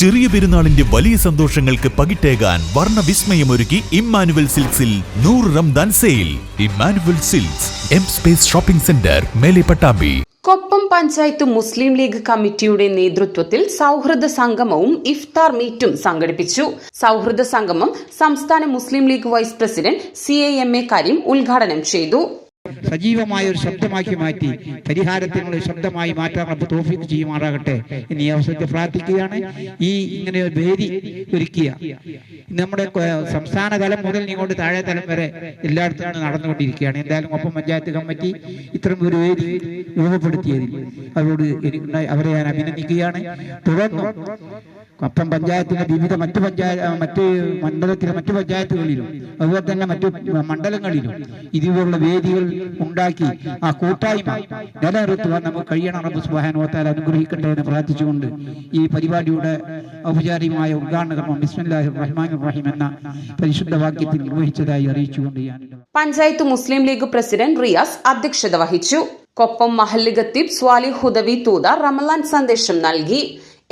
ചെറിയ പെരുന്നാളിന്റെ വലിയ സന്തോഷങ്ങൾക്ക് പകിട്ടേകാൻ വിസ്മയമൊരുക്കി ഇമ്മാനുവൽ സിൽക്സിൽ നൂറ് Ramadan sale. Emmanuel silks M space shopping centre മേലെ പട്ടാമ്പി. കൊപ്പം പഞ്ചായത്ത് മുസ്ലിം ലീഗ് കമ്മിറ്റിയുടെ നേതൃത്വത്തിൽ സൗഹൃദ സംഗമവും ഇഫ്താർ മീറ്റും സംഘടിപ്പിച്ചു. സൗഹൃദ സംഗമം സംസ്ഥാന Muslim League vice president C A M A Karim ഉദ്ഘാടനം ചെയ്തു. സജീവമായ ഒരു ശബ്ദമാക്കി മാറ്റി പരിഹാരത്തിനുള്ള ശബ്ദമായി മാറ്റാൻ റബ്ബ് തോഫിക്ക് ചെയ്യുമാറാകട്ടെ. എന്ന് ഈ അവസരത്തിൽ പ്രാർത്ഥിക്കുകയാണ്. ഈ ഇങ്ങനെ ഒരു വേദി ഒരുക്കിയ നമ്മുടെ സംസ്ഥാന തലം മുതൽ ഇങ്ങോട്ട് താഴെ തലം വരെ എല്ലായിടത്തും നടന്നുകൊണ്ടിരിക്കുകയാണ്. എന്തായാലും ഒപ്പം പഞ്ചായത്ത് കമ്മിറ്റി ഇത്തരം ഒരു വേദി രൂപപ്പെടുത്തിയതിൽ അവരോട് അവരെ ഞാൻ അഭിനന്ദിക്കുകയാണ്. തുടർന്ന് കപ്പം പഞ്ചായത്തിന്റെ വിവിധ മറ്റു പഞ്ചായത്ത് മറ്റ് മണ്ഡലത്തിലെ മറ്റു പഞ്ചായത്തുകളിലും അതുപോലെ തന്നെ മറ്റു മണ്ഡലങ്ങളിലും ഇതുപോലുള്ള വേദികൾ ഉണ്ടാക്കി ആ കൂട്ടായ്മ നിലനിർത്തുവാൻ നമുക്ക് കഴിയണം. റബ്ബ് സുബാനോത്താൽ അനുഗ്രഹിക്കട്ടെ എന്ന് പ്രാർത്ഥിച്ചുകൊണ്ട് ഈ പരിപാടിയുടെ ഔപചാരികമായ ഉദ്ഘാടന കർമ്മം ബിസ്മില്ലാഹിർ റഹ്മാനിർ റഹീം എന്ന പരിശുദ്ധ വാക്യത്തിൽ നിർവഹിച്ചതായി അറിയിച്ചുകൊണ്ട് ഞാൻ പഞ്ചായത്ത് മുസ്ലിം ലീഗ് പ്രസിഡന്റ് റിയാസ് അധ്യക്ഷത വഹിച്ചു. കൊപ്പം മഹല്ല് ഖത്തീബ് സ്വാലി ഹുദവി തൂത റമലാൻ സന്ദേശം നൽകി.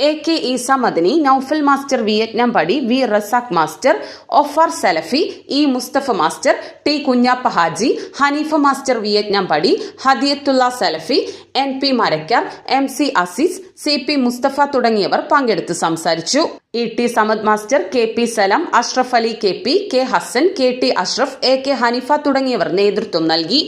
A K Isa Madani Noufal master Vietnam Padi V Razak master ഒഫാർ Salafi E Mustafa master T Kunjappa Haji Hanifa master Vietnam Padi Hidayathulla Salafi N P Marakkar M C Aziz C P Mustafa തുടങ്ങിയവർ പങ്കെടുത്ത് സംസാരിച്ചു. E T Samad master K P Salam Ashraf Ali K P K Hasan K T Ashraf A K Hanifa തുടങ്ങിയവർ നേതൃത്വം നൽകി.